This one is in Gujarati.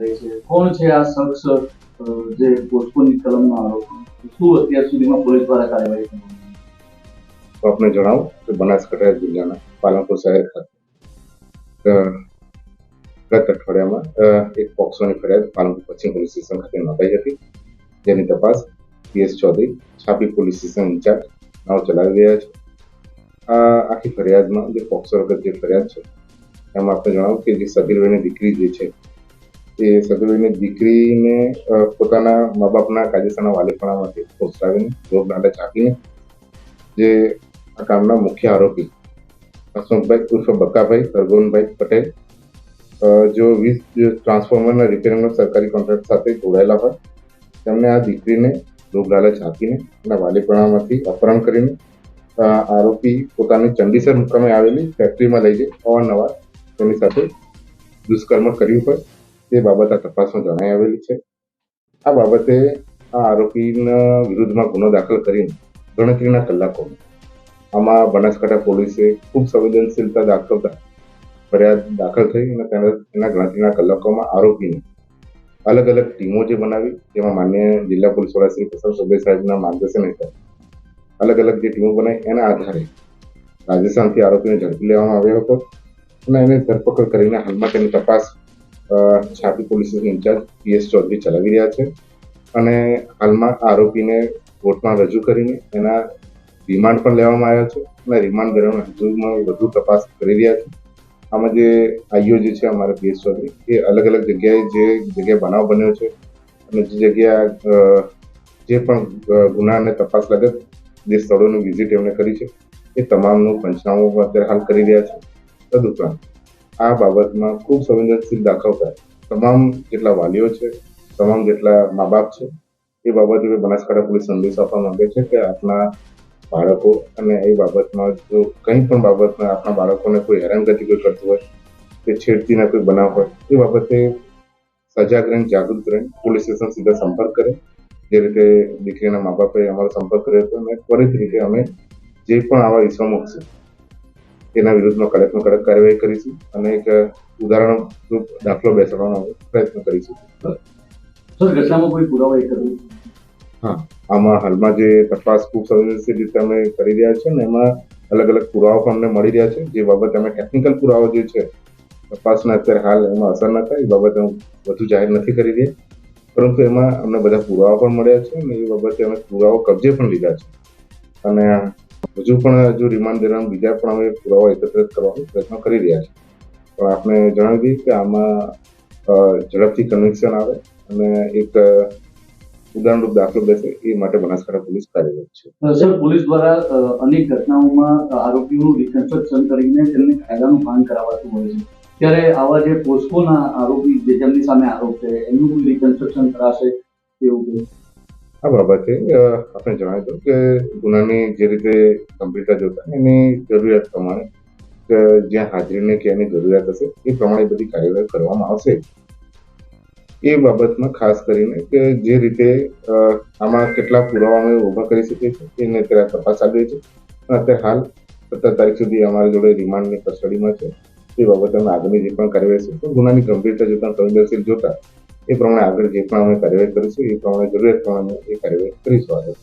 રહી છે. કોણ છે આ શખ્સ જે પોસ્કોની કલમમાં આરોપી શું અત્યાર સુધીમાં પોલીસ દ્વારા કાર્યવાહી તો આપને જણાવું કે બનાસકાંઠા જિલ્લાના પાલનપુર શહેર ખાતે ગત અઠવાડિયામાં એક પોક્સોની ફરિયાદ પાલનપુર પશ્ચિમ પોલીસ સ્ટેશન ખાતે નોંધાઈ હતી. જેની તપાસ પીએસ ચૌધરી, છાપી પોલીસ સ્ટેશન ઇન્ચાર્જ, નાવ ચલાવી રહ્યા છે. આ આખી ફરિયાદમાં જે પોક્સો વગર જે ફરિયાદ છે, એમાં આપણે જણાવું કે જે સગીરભાઈની દીકરી જે છે એ સગીરભાઈની દીકરીને પોતાના મા બાપના કાયદેસરના વાલેપણામાંથી પ્રોત્સાવીને રોગ લાલચ આપીને જે આ કામના મુખ્ય આરોપી હસમુખભાઈ ઉર્ફ બક્કાભાઈ સરગોનભાઈ પટેલ જો વીસ ટ્રાન્સફોર્મરના રિપેરિંગનો સરકારી કોન્ટ્રાક્ટ સાથે જોડાયેલા હોય તેમણે આ દીકરીને રોગ લાલચ આપીને એના વાલીપણામાંથી અપહરણ કરીને આરોપી પોતાની ચંડીસર મુકામે આવેલી ફેક્ટરીમાં લઈ જઈ અવારનવાર તેની સાથે દુષ્કર્મ કર્યું હોય તે બાબત આ તપાસમાં જણાઈ આવેલી છે. આ બાબતે આ આરોપીના વિરુદ્ધમાં ગુનો દાખલ કરીને ગણતરીના કલાકોમાં આમાં બનાસકાંઠા પોલીસે ખૂબ સંવેદનશીલતા દાખવતા ફરિયાદ દાખલ થઈ અને તેના ગણતરીના કલાકોમાં આરોપીને અલગ અલગ ટીમો જે બનાવી તેમાં માન્ય જિલ્લા પોલીસ વડા શ્રી પ્રસાદ સભ્ય સાહેબના માર્ગદર્શન હેઠળ અલગ અલગ જે ટીમો બનાવી એના આધારે રાજસ્થાનથી આરોપીને ઝડપી લેવામાં આવ્યો હતો અને એને ધરપકડ કરીને હાલમાં તેની તપાસ Chhapi police station incharge PS Chaudhary ચલાવી રહ્યા છે અને હાલમાં આરોપીને કોર્ટમાં રજૂ કરીને એના રિમાન્ડ પણ લેવામાં આવ્યા છે અને રિમાન્ડ દરમિયાન હજુમાં વધુ તપાસ કરી રહ્યા છે. આમાં જે આઈઓ જે છે અમારા પીએસ ચૌધરી, એ અલગ અલગ જગ્યાએ જે જગ્યાએ બનાવ બન્યો છે અને જે જગ્યા જે પણ ગુના અને તપાસ લગત જે સ્થળોની વિઝિટ એમણે કરી છે, એ તમામનું પંચનામું અત્યારે હાલ કરી રહ્યા છે. તદુપરાંત આ બાબતમાં ખૂબ સંવેદનશીલ દાખવતા તમામ જેટલા વાલીઓ છે, તમામ જેટલા મા બાપ છે, એ બાબતે બનાસકાંઠા પોલીસ સંદેશ આપવા માંગે છે કે આપના બાળકો અને એ બાબતમાં જો કંઈ પણ બાબતમાં આપણા બાળકોને કોઈ હેરાનગતિ કોઈ કરતું હોય, કે છેડતીના કોઈ બનાવ હોય, એ બાબતે સજાગ રહીને, જાગૃત રહીને પોલીસ સ્ટેશન સીધા સંપર્ક કરે. જે રીતે દીકરીના મા બાપે અમારો સંપર્ક કર્યો હતો અને ત્વરિત રીતે અમે જે પણ આવા ઇસમો છે તેના વિરુદ્ધમાં કડકમાં કડક કાર્યવાહી કરીશું અને એક ઉદાહરણ દાખલો બેસાડવાનો પ્રયત્ન કરીશું. સર ઘટનામાં કોઈ પુરાવા એકત્રિત હા આમાં હાલમાં જે તપાસ ખૂબ સંવેદનશીલ રીતે અમે કરી રહ્યા છે ને એમાં અલગ અલગ પુરાવા પણ અમને મળી રહ્યા છે. જે બાબતે અમે ટેકનિકલ પુરાવા જે છે તપાસના અત્યારે હાલ એમાં અસર ન થાય એ બાબતે હું વધુ જાહેર નથી કરી રહ્યા. પરંતુ એમાં અમને બધા પુરાવા પણ મળ્યા છે અને એ બાબતે અમે પુરાવો કબજે પણ લીધા છે. અને હજુ પણ હજુ રિમાન્ડ દરમિયાન બીજા પણ અમે પુરાવા એકત્રિત કરવાનો પ્રયત્ન કરી રહ્યા છે પણ આપણે જણાવી દઈએ કે આમાં ઝડપથી કન્વિક્શન આવે અને એક ઉદાહરણરૂપ દાખલો બેસે એ માટે બનાસકાંઠા પોલીસ કાર્યરત છે. સર, પોલીસ દ્વારા અનેક ઘટનાઓમાં આરોપીઓનું રિકન્સ્ટ્રક્શન કરીને તેમને કાયદાનું ભાન કરાવાતું હોય છે. ત્યારે આવા જે પોસ્કોના આરોપી જે જેમની સામે આરોપ છે, એમનું રિકન્સ્ટ્રક્શન કરાશે એવું? આ બાબતે આપણે જણાવી દઉં કે ગુનાની જે રીતે ગંભીરતા જોતા એની જરૂરિયાત પ્રમાણે જ્યાં હાજરીને કે એની જરૂરિયાત હશે, એ પ્રમાણે બધી કાર્યવાહી કરવામાં આવશે. એ બાબતમાં ખાસ કરીને કે જે રીતે આમાં કેટલા પુરાવા અમે ઊભા કરી શકીએ છીએ, એને અત્યારે તપાસ રહી છે. અત્યારે હાલ સત્તર તારીખ સુધી અમારી જોડે રિમાન્ડની કસ્ટડીમાં છે. એ બાબતે અમે આગળની જે પણ કાર્યવાહી છે ગુનાની ગંભીરતા જોતા, સંવેદનશીલ જોતા એ પ્રમાણે આગળ જે પણ અમે કાર્યવાહી કરીશું, એ પ્રમાણે જરૂરિયાત પ્રમાણે એ કાર્યવાહી કરીશું આગળ.